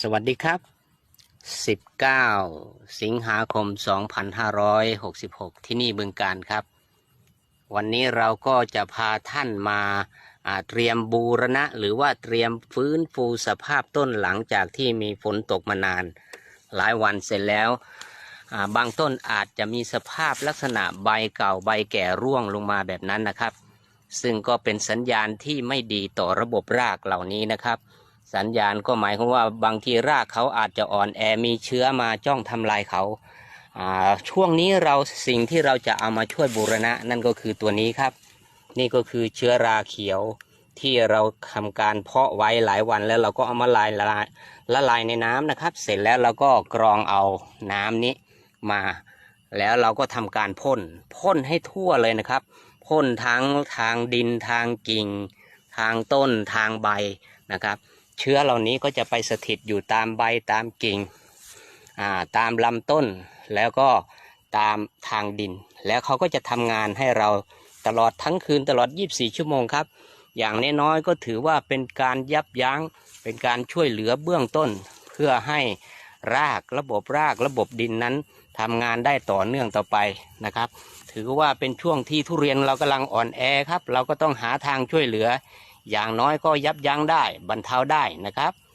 สวัสดีครับ 19 สิงหาคม 2566 ที่นี่บึงการครับ วันนี้เราก็จะพาท่านมาเตรียมบูรณะ หรือว่าเตรียมฟื้นฟูสภาพต้นหลังจากที่มีฝนตกมานาน หลายวันเสร็จแล้วบางต้นอาจจะมีสภาพลักษณะใบเก่าใบแก่ร่วงลงมาแบบนั้นนะครับ ซึ่งก็เป็นสัญญาณที่ไม่ดีต่อระบบรากเหล่านี้นะครับ สัญญาณก็หมายความว่าบางทีรากเขาอาจจะอ่อนแอมีเชื้อมาจ้องทำลายเขาช่วงนี้เราสิ่งที่เราจะเอามาช่วยบูรณะนั่นก็คือตัวนี้ครับ นี่ก็คือเชื้อราเขียวที่เราทำการเพาะไว้หลายวันแล้วเราก็เอามาลายละลายละลายในน้ำนะครับ เสร็จแล้วเราก็กรองเอาน้ำนี้มา แล้วเราก็ทำการพ่นพ่นให้ทั่วเลยนะครับพ่นทั้งทางดินทางกิ่ง ทางต้นทางใบนะครับ เชื้อเหล่านี้ก็จะไปสถิตอยู่ตามใบตามกิ่งาตามลำต้นแล้วก็ตามทางดิน แล้วเขาก็จะทำงานให้เราตลอดทั้งคืนตลอด 24 ชั่วโมงครับ อย่างน้อยๆก็ถือว่าเป็นการยับยั้งเป็นการช่วยเหลือเบื้องต้น เพื่อให้รากระบบรากระบบดินนั้นทำงานได้ต่อเนื่องต่อไปนะครับ ถือว่าเป็นช่วงที่ทุเรียนเรากำลังอ่อนแอครับ เราก็ต้องหาทางช่วยเหลือ อย่างน้อยก็ยับยั้งได้บรรเทาได้นะครับ